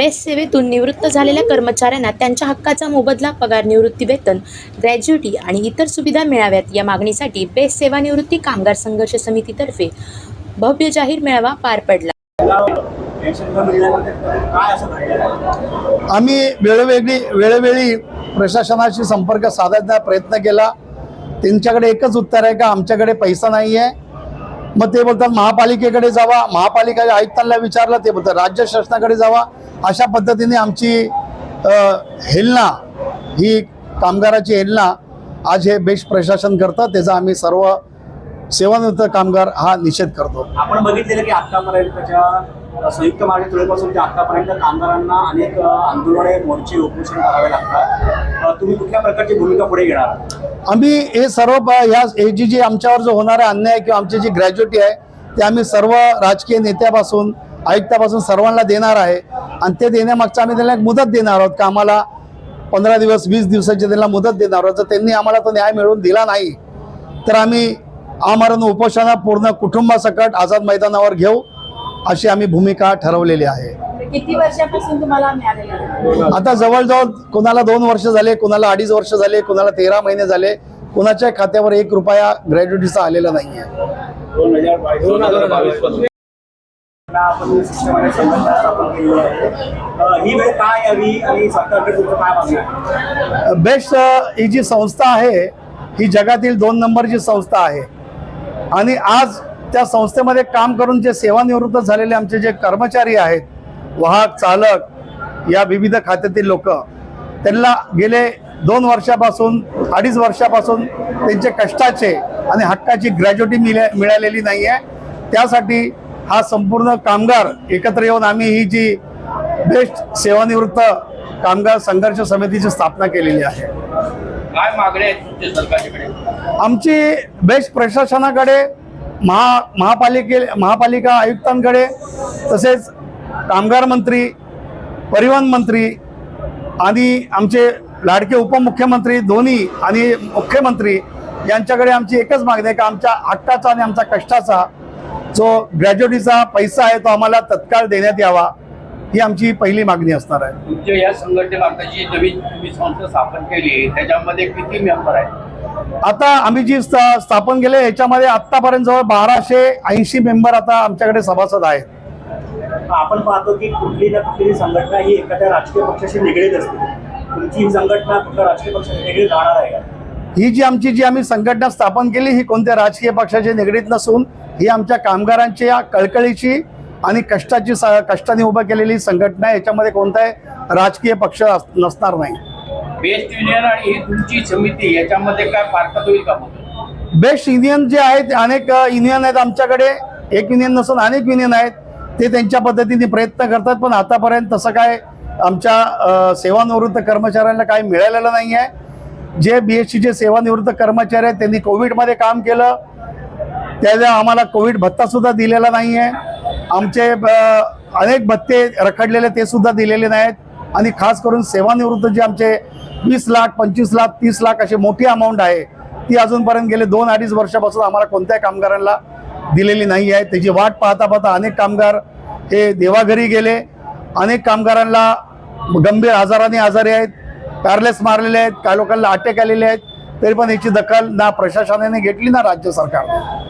Best सेवेतून निवृत्त झालेल्या कर्मचाऱ्यांना त्यांच्या हक्काचा मोबदला पगार निवृत्ती वेतन ग्रॅज्युटी आणि इतर सुविधा मिळाव्यात. या मागणीसाठी बेस्ट सेवानिवृत्ती कामगार संघर्ष समितीतर्फे भव्य जाहीर मेळावा पार पडला. आम्ही वेळोवेळी वेळोवेळी प्रशासनाशी संपर्क साधण्याचा प्रयत्न केला. त्यांच्याकडे एकच उत्तर आहे का आमच्याकडे पैसा नाही आहे मग ते बोलतात महापालिकेकडे जावा. महापालिका आयुक्तांना विचारलं ते बोलतात राज्य शासनाकडे जावा. अशा पद्धतीने आमची हेलना ही कामगाराची हेलना आज हे बेस्ट प्रशासन करतं. त्याचा आम्ही सर्व सेवानिवृत्त कामगार हा निषेध करतो. आपण बघितलेलं की आतापर्यंतच्या संयुक्त महाराष्ट्र तुळेपासून ते आतापर्यंत कामगारांना अनेक आंदोलने मोर्चे उपोषण करावे लागतात. तुम्ही कुठल्या प्रकारची भूमिका पुढे घेणार? आम्ही हे सर्व प- हे जी जी आमच्यावर जो होणारा अन्याय किंवा आमची जी ग्रॅज्युटी आहे ते आम्ही सर्व राजकीय नेत्यापासून आयुक्तापासून सर्वांना देणार आहे. आणि ते देण्यामागचं आम्ही त्यांना एक मुदत देणार आहोत का आम्हाला पंधरा दिवस वीस दिवसाची त्यांना मुदत देणार आहोत. जर त्यांनी आम्हाला तो न्याय मिळवून दिला नाही तर आम्ही आमरण उपोषणा पूर्ण कुटुंबासकट आझाद मैदानावर घेऊ अशी आम्ही भूमिका ठरवलेली आहे. किती वर्षापासून तुम्हाला मिळालेलं? आता जवळजवळ कोणाला दोन वर्ष झाले कोणाला अडीच वर्ष झाले कोणाला तेरा महिने झाले कोणाच्या खात्यावर एक रुपया ग्रॅज्युटीचा आलेला नाही आहे दोन हजार बावीस दोन हजार बावीसपासून आपण सिस्टममध्ये संघटना स्थापन केली आहे. अ, ही वेळ काय यावी आणि सरकारकडे तुमचं काय मागणी आहे? बेस्ट ही जी संस्था आहे ही जगातील दोन नंबरची संस्था आहे. आणि आज त्या संस्थेमध्ये काम करून जे सेवानिवृत्त झालेले आमचे जे कर्मचारी आहेत वाहक चालक या विविध खात्यातील लोक त्यांना गेले दोन वर्षापासून अडीच वर्षापासून त्यांचे कष्टाचे आणि हक्काची ग्रॅज्युटी मिळा मिळालेली नाही आहे त्यासाठी हा संपूर्ण कामगार एकत्र येऊन आम्ही ही जी बेस्ट सेवानिवृत्त कामगार संघर्ष समितीची स्थापना केलेली आहे. काय आमची बेस्ट प्रशासनाकडे महा महापालिके महापालिका आयुक्तांकडे तसेच कामगार मंत्री परिवहन मंत्री आणि आमचे लाडके उपमुख्यमंत्री दोन्ही आणि मुख्यमंत्री यांच्याकडे आमची एकच मागणी आहे की आमच्या हक्काचा आणि आमच्या कष्टाचा जो ग्रॅज्युटीचा पैसा आहे तो आम्हाला तत्काळ देण्यात यावा ही आमची पहिली मागणी असणार आहे. तुमच्या या संघटनेमागची जी नवीन तुम्ही संस्था स्थापन केली त्याच्यामध्ये किती मेंबर आहेत? आता आम्ही जी स्था- स्थापन केले याच्यामध्ये आतापर्यंत जवळ बाराशे ऐंशी मेंबर आता आमच्याकडे सभासद आहेत. आपण पाहतो की कुठली ना कुठली संघटना ही एखाद्या राजकीय पक्षाशी निगडीत असते. तुमची ही संघटना कुठल्या राजकीय पक्षाशी निगडीत राहणार आहे का? ही जी आमची जी आम्ही संघटना स्थापन केली ही कोणत्या राजकीय पक्षाची निगडीत नसून ही आमच्या कामगारांच्या कळकळीची आणि कष्टाची स- कष्टाने उभं केलेली संघटना आहे. याच्यामध्ये कोणताही राजकीय पक्ष नसणार नाही. बेस्ट युनियन आणि ही तुमची समिती याच्यामध्ये काय फारकत होईल का बेस्ट युनियन जे आहेत ते अनेक युनियन आहेत आमच्याकडे. एक युनियन नसून अनेक युनियन आहेत. ते त्यांच्या पद्धतीने प्रयत्न करतात पण आतापर्यंत तसं काय आमच्या सेवानिवृत्त कर्मचाऱ्यांना काही मिळालेलं नाही आहे जे बी एस सीचे सेवानिवृत्त कर्मचारी आहेत त्यांनी कोविडमध्ये काम केलं. त्याला आम्हाला कोविड भत्तासुद्धा दिलेला नाही आहे आमचे अनेक भत्ते रखडलेले ते सुद्धा दिलेले नाहीत. आणि खास करून सेवानिवृत्त जे आमचे वीस लाख पंचवीस लाख तीस लाख अशी मोठी अमाऊंट आहे ती अजूनपर्यंत गेले दोन अडीच वर्षापासून आम्हाला कोणत्याही कामगारांना दिलेली नाही आहे. त्याची वाट पाहता पाहता अनेक कामगार हे देवाघरी गेले. अनेक कामगारांना गंभीर आजाराने आजारी आहेत. पॅरलेस मारलेले आहेत. काही लोकांना अटॅक आलेले आहेत. तरी पण याची दखल ना प्रशासनाने घेतली ना राज्य सरकारने.